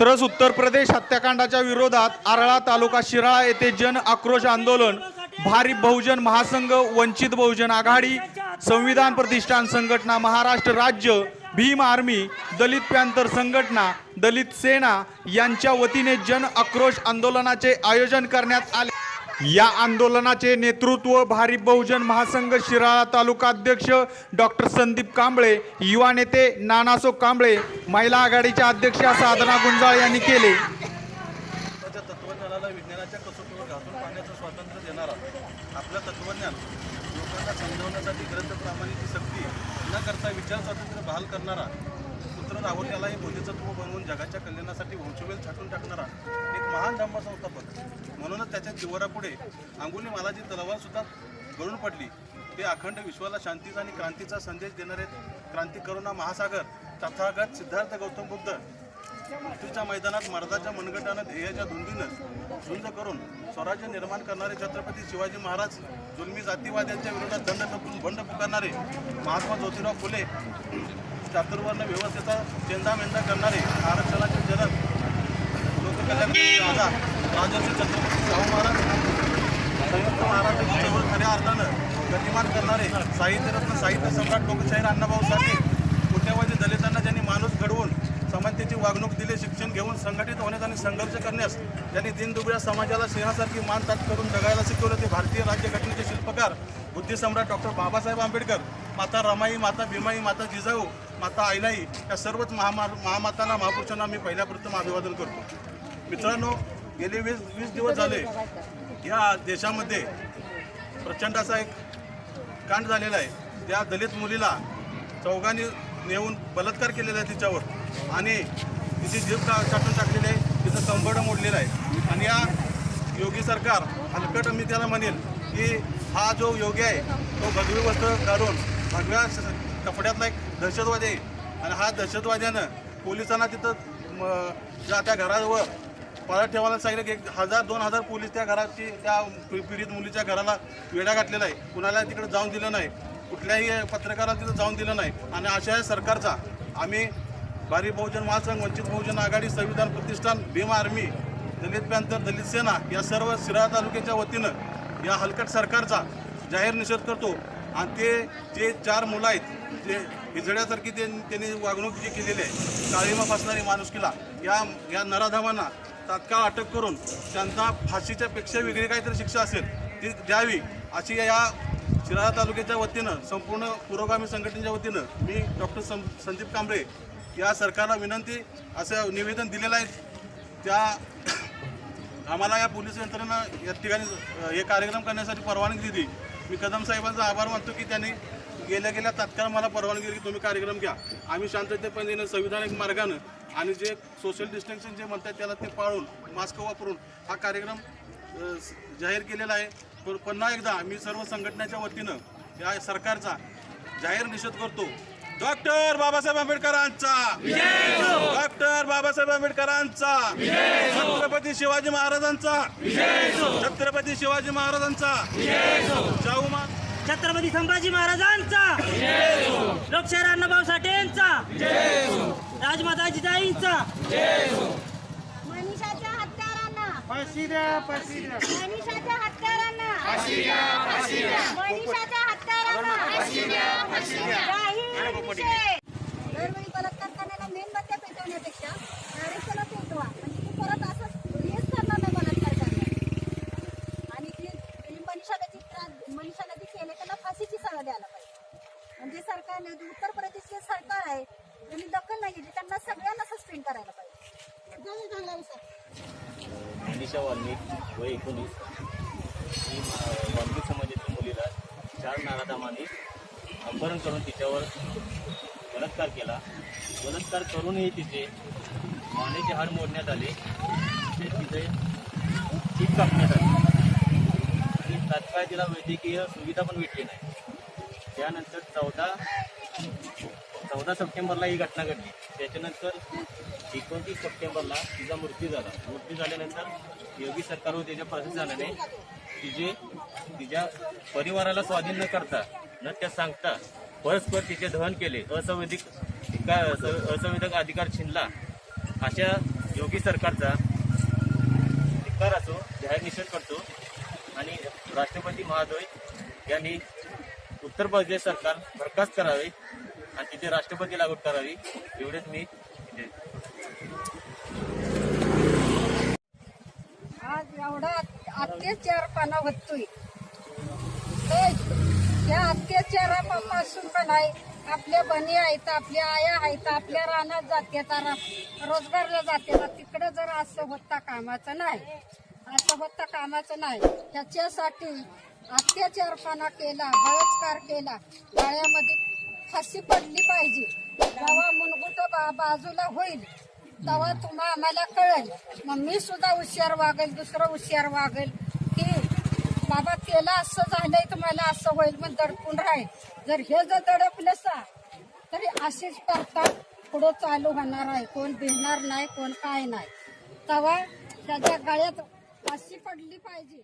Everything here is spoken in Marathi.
हाथरस उत्तर प्रदेश हत्याकांडाच्या विरोधात आरळा तालुका शिराळा येथे जन आक्रोश आंदोलन भारी बहुजन महासंघ वंचित बहुजन आघाडी संविधान प्रतिष्ठान संघटना महाराष्ट्र राज्य भीम आर्मी दलित पॅंथर संघटना दलित सेना यांच्या वतीने जन आक्रोश आंदोलनाचे आयोजन करण्यात आले. या आंदोलनाचे नेतृत्व भारिप बहुजन महासंघ शिराळा तालुका अध्यक्ष डॉक्टर संदीप कांबळे युवा नेते नानासो कांबळे महिला आघाडीच्या अध्यक्षा साधना गुंजाळ यांनी केले. तत्वज्ञानाला विज्ञानाच्या कसोटीवर घासून पाहण्याचं स्वातंत्र्य देणारा आपलं तत्वज्ञान लोकांना समजवण्यासाठी ग्रंथ प्रामाणिक सक्ती न करता विचार स्वातंत्र्य बहाल करणारा पुत्र राहुल्यालाही बोधिसत्व बनवून जगाच्या कल्याणासाठी वंशवेल छाटून टाकणारा एक महान धम्म संस्थापक म्हणूनच त्याच्या जिवरापुढे अंगुली मालाची तलवार सुद्धा गळून पडली. ते अखंड विश्वाला शांतीचा आणि क्रांतीचा संदेश देणारे क्रांती करुणा महासागर तथागत सिद्धार्थ गौतम बुद्ध मृत्यूच्या मैदानात मर्दाच्या मनगटानं ध्येयाच्या धुंदीनं झुंज करून स्वराज्य निर्माण करणारे छत्रपती शिवाजी महाराज जुलमी जातीवाद्यांच्या विरोधात दंड टपून बंड पुकारणारे महात्मा ज्योतिराव फुले चातुर्वर्ण व्यवस्थेचा चेंदामेंदा करणारे आरक्षणाचे जनक लोककल्याणकारी राजा राजर्षी छत्रपती शाहू महाराज संयुक्त महाराष्ट्र चळवळ खऱ्या अर्थानं गतिमान करणारे साहित्यरत्न साहित्य सम्राट लोकशाहीर अण्णाभाऊ साठे कोट्यावधी दलितांना ज्यांनी माणूस घडवून समानतेची वागणूक दिली शिक्षण घेऊन संघटित होण्यास आणि संघर्ष करण्यास त्यांनी दिनदुबळ्या समाजाला सिंहासारखी मान ताट करून जगायला शिकवलं ते भारतीय राज्यघटनेचे शिल्पकार बुद्धिसम्राट डॉक्टर बाबासाहेब आंबेडकर माता रमाई माता भीमाई माता जिजाऊ माता आईलाई या सर्वच महामा महामातांना महापुरुषांना मी पहिल्याप्रथम अभिवादन करतो. मित्रांनो गेले वीस वीस दिवस झाले. या देशामध्ये प्रचंड असा एक कांड झालेला आहे. त्या दलित मुलीला चौघांनी नेऊन बलात्कार केलेला आहे तिच्यावर. आणि तिची जीभ का चाटून टाकलेली आहे. तिचं कंबरडं मोडलेलं आहे. आणि या योगी सरकार हलकट मी त्याला म्हणेल की हा जो योगी आहे तो भगवी वस्त्र घालून भगव्या कपड्यातला एक दहशतवादी आहे. आणि हा दहशतवाद्यानं पोलिसांना तिथं ज्या त्या घरावर परत ठेवायला सांगितलं की एक हजार दोन हजार पोलीस त्या घराची त्या पीडित मुलीच्या घराला वेढा घातलेला आहे. कुणाला तिकडे जाऊन दिलं नाही. कुठल्याही पत्रकाराला तिथं जाऊन दिलं नाही. आणि अशा या सरकारचा आम्ही भारी बहुजन महासंघ वंचित बहुजन आघाडी संविधान प्रतिष्ठान भीम आर्मी दलित पॅंथर दलित सेना या सर्व शिराळा तालुक्याच्या वतीनं या हलकट सरकारचा जाहीर निषेध करतो. आणि ते जे चार मुलं आहेत जे हिजड्यासारखी ते त्यांनी वागणूक जी केलेली आहे काळीमा फासणारी माणुसकीला या या नराधमांना तात्काळ अटक करून त्यांना फाशीच्या पेक्षा वेगळी काहीतरी शिक्षा असेल ती द्यावी अशी या शिराळा तालुक्याच्या वतीनं संपूर्ण पुरोगामी संघटनेच्या वतीनं मी डॉक्टर सं संदीप कांबळे या सरकारला विनंती असं निवेदन दिलेलं आहे. त्या आम्हाला या पोलीस यंत्रणेनं या ठिकाणी हे कार्यक्रम करण्यासाठी परवानगी दिली. मी कदम साहेबांचा आभार मानतो की त्यांनी गेल्या गेल्या तात्काळ मला परवानगी दिली की तुम्ही कार्यक्रम घ्या. आम्ही शांततेपणे संविधानिक मार्गानं आणि जे सोशल डिस्टन्सिंग जे म्हणतात त्याला ते पाळून मास्क वापरून हा कार्यक्रम जाहीर केलेला आहे. पण पुन्हा एकदा मी सर्व संघटनेच्या वतीनं या सरकारचा जाहीर निषेध करतो. डॉक्टर बाबासाहेब आंबेडकरांचा. डॉक्टर बाबासाहेब आंबेडकरांचा. छत्रपती शिवाजी महाराजांचा. छत्रपती शिवाजी महाराजांचा. शाहू मा छत्रपती संभाजी महाराजांचा. लोकशाहीर अण्णाभाऊ साठेंचा. राजमाता जिजाईंचा मनीषाच्या हत्यारांना. मनीषाच्या हत्यारांना. मनीषाच्या हत्यारांना. जाहीर निषेध. दरवेळी बलात्कार करण्याला मेणबत्त्या पेटवण्यापेक्षा आरक्षणाला पेटवा. म्हणजे तू परत असं हेच करणार नाही बलात्कार करणार आणि जे मनीषाला जी त्रास मनीषाला जी केले त्याला फाशीची सजा द्यायला पाहिजे. म्हणजे सरकार उत्तर प्रदेशचे सरकार आहे त्यांनी दखल नाही घेतली त्यांना सगळ्यांना सस्पेंड करायला पाहिजे. झालं, झालं, सर. मनीषा वाल्मिक वय एकोणीस. ही वाल्मिक समाजाच्या मुलीला चार नाराधामाने अपहरण करून तिच्यावर बलात्कार केला. बलात्कार करूनही तिचे मानेचे हाड मोडण्यात आले. ते तिचे चीप कापण्यात आली. आणि तात्काळ तिला वैद्यकीय सुविधा पण भेटली नाही. त्यानंतर चौदा चौदा सप्टेंबरला ही घटना घडली. त्याच्यानंतर एकोणतीस सप्टेंबरला तिचा मृत्यू झाला. मृत्यू झाल्यानंतर योगी सरकारवर त्याच्या प्रशासनाने तिचे तिच्या परिवाराला स्वाधीन न करता न त्या सांगता परस्पर तिचे दहन केले. असंवैधिक का- अधिकार छिनला. अशा योगी सरकारचा धिक्कार असो जाहीर निषेध करतो. आणि राष्ट्रपती महादोय यांनी उत्तर प्रदेश सरकार बरखास्त करावे आणि तिथे राष्ट्रपती लागू करावी एवढेच मी इथे आज एवढा होतोय. या अत्याचारापासून पण आहे. आपल्या बनी आहेत आपल्या आया आहेत आपल्या रानात जाते तर रोजगारला जात्यात तिकडे जर असं होता कामाचं नाही असं होता कामाचं नाही त्याच्यासाठी अत्याचारपणा केला बळात्कार केला गाळ्यामध्ये फाशी पडली पाहिजे. जेव्हा मुनगुट बा बाजूला होईल तेव्हा तुम्हा आम्हाला कळेल. मग मी सुद्धा हुशार वागेल दुसरं हुशार वागेल की बाबा केला असं झालंय तुम्हाला असं होईल मग दडपून राहील. जर हे जर दडपलं सा तरी अशीच करता पुढं चालू होणार आहे. कोण भिणार नाही कोण काय नाही. तेव्हा त्याच्या गळ्यात अशी पडली पाहिजे.